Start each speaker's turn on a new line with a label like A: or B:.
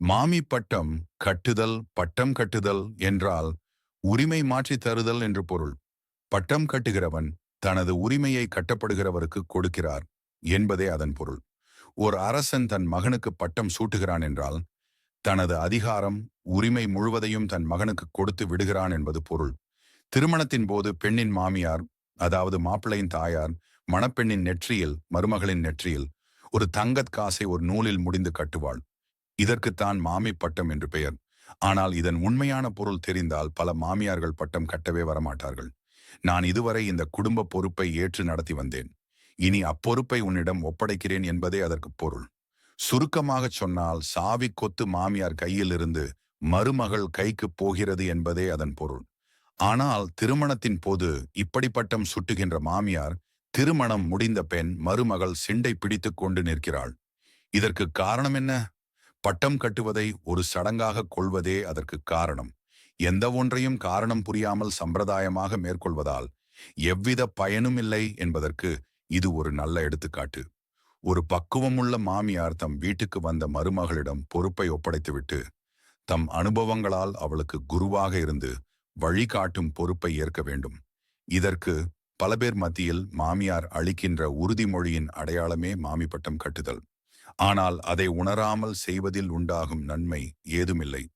A: மாமி பட்டம் கட்டுதல் பட்டம் கட்டுதல் என்றால் உரிமை மாற்றித் தருதல் என்று பொருள். பட்டம் கட்டுகிறவன் தனது உரிமையை கட்டப்படுகிறவருக்கு கொடுக்கிறார் என்பதே அதன் பொருள். ஒரு அரசன் தன் மகனுக்கு பட்டம் சூட்டுகிறான் என்றால் தனது அதிகாரம் உரிமை முழுவதையும் தன் மகனுக்கு கொடுத்து விடுகிறான் என்பது பொருள். திருமணத்தின் போது பெண்ணின் மாமியார் அதாவது மாப்பிள்ளையின் தாயார் மணப்பெண்ணின் நெற்றியில் மருமகளின் நெற்றியில் ஒரு தங்கத் காசை ஒரு நூலில் முடிந்து கட்டுவாள். இதற்குத்தான் மாமி பட்டம் என்று பெயர். ஆனால் இதன் உண்மையான பொருள் தெரிந்தால் பல மாமியார்கள் பட்டம் கட்டவே வரமாட்டார்கள். நான் இதுவரை இந்த குடும்ப பொறுப்பை ஏற்று நடத்தி வந்தேன். இனி அப்பொறுப்பை உன்னிடம் ஒப்படைக்கிறேன் என்பதே அதற்கு பொருள். சுருக்கமாகச் சொன்னால் சாவி கொத்து மாமியார் கையிலிருந்து மருமகள் கைக்கு போகிறது என்பதே அதன் பொருள். ஆனால் திருமணத்தின் போது இப்படிப்பட்டம் சுட்டுகின்ற மாமியார் திருமணம் முடிந்த பெண் மருமகள் சிண்டை பிடித்துக் கொண்டு நிற்கிறாள். இதற்கு காரணம் என்ன? பட்டம் கட்டுவதை ஒரு சடங்காக கொள்வதே அதற்கு காரணம். எந்த ஒன்றையும் காரணம் புரியாமல் சம்பிரதாயமாக மேற்கொள்வதால் எவ்வித பயனும் இல்லை என்பதற்கு இது ஒரு நல்ல எடுத்துக்காட்டு. ஒரு பக்குவமுள்ள மாமியார் தம் வீட்டுக்கு வந்த மருமகளிடம் பொறுப்பை ஒப்படைத்துவிட்டு தம் அனுபவங்களால் அவளுக்கு குருவாக இருந்து வழிகாட்டும் பொறுப்பை ஏற்க வேண்டும். இதற்கு பல பேர் மத்தியில் மாமியார் அளிக்கின்ற உறுதிமொழியின் அடையாளமே மாமி பட்டம் கட்டுதல். ஆனால் அதை உணராமல் செய்வதில் உண்டாகும் நன்மை ஏதுமில்லை.